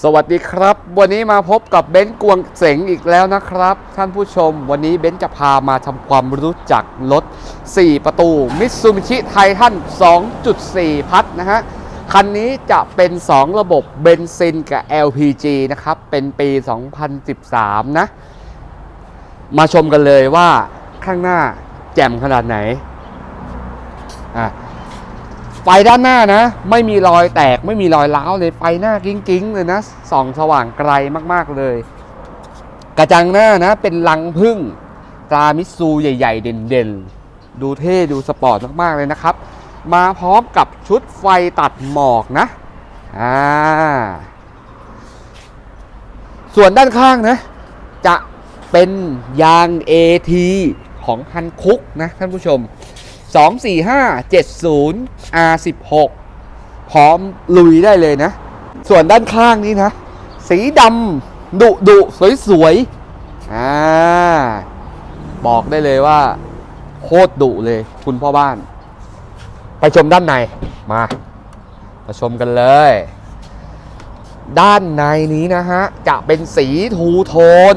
สวัสดีครับ วันนี้มาพบกับเบนซ์กวงเสงอีกแล้วนะครับ ท่านผู้ชม วันนี้เบนซ์จะพามาทำความรู้จักรถ 4 ประตู Mitsubishi Titan 2.4 พัทนะฮะ คันนี้จะเป็น 2 ระบบเบนซินกับ LPG นะครับ เป็นปี 2013 นะ มาชมกันเลยว่าข้างหน้าแจ่มขนาดไหนอะ ไฟด้านหน้านะ ไม่มีรอยแตกไม่มีรอยร้าวเลยไฟหน้ากิ้งๆเลยนะส่องสว่างไกลมากๆเลย กระจังหน้านะ เป็นลังพึ่งตรามิซูใหญ่ ๆ เด่นๆ ดูเท่ดูสปอร์ตมากๆเลยนะครับ มาพร้อมกับชุดไฟตัดหมอกนะอ่าส่วนด้านข้างนะ จะเป็นยาง AT ของฮันคุกนะท่านผู้ชม 24570 R16 พร้อมลุยได้เลยนะ ส่วนด้านข้างนี้นะ สีดำดุดุสวยๆอ่าบอกได้เลยว่า โคตรดุเลยคุณพ่อบ้าน ไปชมด้านในมามาชมกันเลย ด้านในนี้นะฮะ จะเป็นสีทูโทน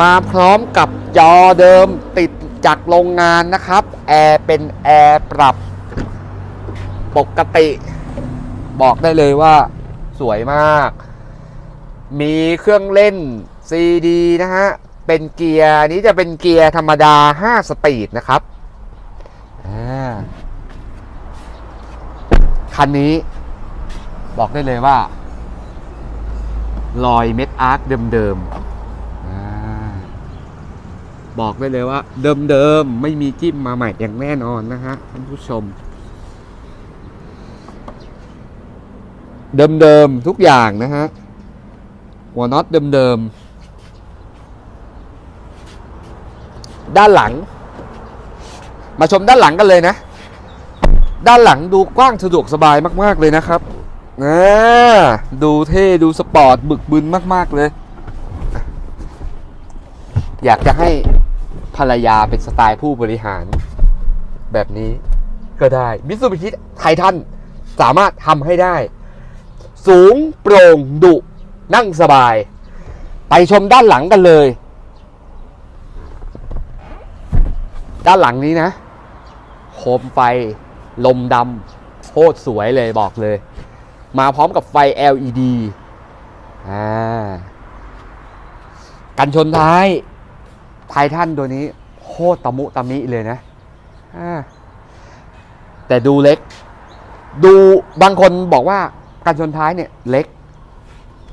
มาพร้อมกับจอเดิมติดจากโรงงานนะครับ แอร์เป็นแอร์ปรับปกติ บอกได้เลยว่าสวยมาก มีเครื่องเล่น CD นะฮะ เป็นเกียร์นี้จะเป็นเกียร์ธรรมดา 5 สปีดนะครับ คันนี้บอกได้เลยว่ารอยเม็ดอาร์คเดิมๆ บอกได้เลยว่า เดิมๆไม่มีจิ้มมาใหม่อย่างแน่นอนนะฮะท่านผู้ชม เดิมๆทุกอย่างนะฮะหัวน็อตเดิมๆด้านหลัง มาชมด้านหลังกันเลยนะ ด้านหลังดูกว้างสะดวกสบายมากๆเลยนะครับนะดูเท่ดูสปอร์ตบึกบึนมาก ๆ เลย อยากจะให้ ภรรยาเป็นสไตล์ผู้บริหาร แบบนี้ก็ได้มิตซูบิชิไททันสามารถทำให้ได้ สูงโปร่งดุนั่งสบาย ไปชมด้านหลังกันเลย ด้านหลังนี้นะ โคมไฟ ลมดำโคตรสวยเลยบอกเลย มาพร้อมกับไฟ LED อ่ากันชนท้าย ไททันตัวนี้โคตรตะมุตะมิเลยนะแต่ดูเล็ก ดูบางคนบอกว่าการชนท้ายเนี่ยเล็ก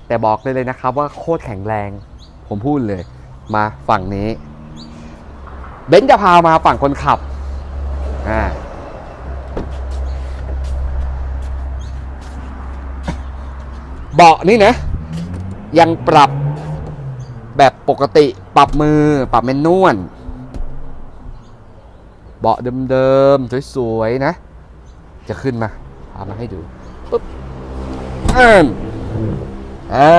แต่บอกเลยเลยนะครับว่าโคตรแข็งแรง ผมพูดเลย มาฝั่งนี้ เบนจะพามาฝั่งคนขับอ่าเบาะนี่นะ ยังปรับ แบบปกติปรับมือปรับเมนนวลเบาะเดิมๆ สวยๆ นะ จะขึ้นมาเอามาให้ดูปุ๊บอ่า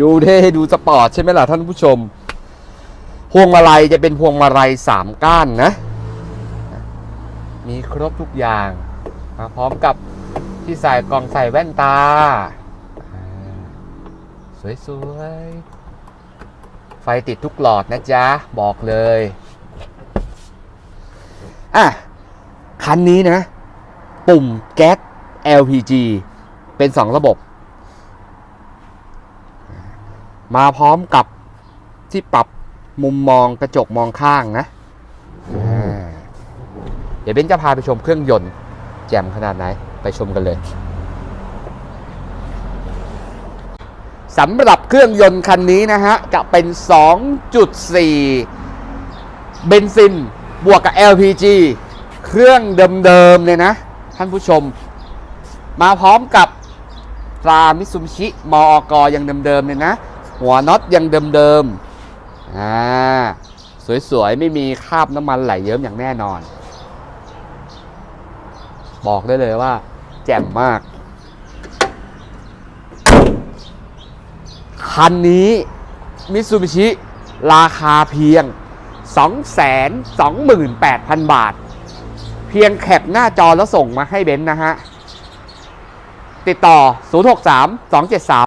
ดูเท่ดูสปอร์ตใช่ไหมล่ะท่านผู้ชม พวงมาลัยจะเป็นพวงมาลัยสามก้านนะ มีครบทุกอย่างมาพร้อมกับที่ใส่กล่องใส่แว่นตา สวยๆ ไฟติดทุกหลอดนะจ๊ะ บอกเลย อะ คันนี้นะ ปุ่มแก๊ส LPG เป็น 2 ระบบ มาพร้อมกับที่ปรับมุมมองกระจกมองข้างนะอ่าเดี๋ยวเบนจะพาไปชมเครื่องยนต์ แจ่มขนาดไหน ไปชมกันเลย สำหรับเครื่องยนต์คันนี้นะฮะ จะเป็น 2.4 เบนซิน บวกกับ LPG เครื่องเดิมๆเลยนะ ท่านผู้ชม มาพร้อมกับตรามิซุมชิมอกอยังเดิมๆเลยนะ หัวน็อตยังเดิมๆอ่าสวยๆ ไม่มีคราบน้ำมันไหลเยิ้มอย่างแน่นอน บอกได้เลยว่า แจ่มมาก คันนี้มิซูบิชิราคาเพียง 228,000 บาท เพียงแคปหน้าจอแล้วส่งมาให้เบนซ์นะฮะ ติดต่อ 063 273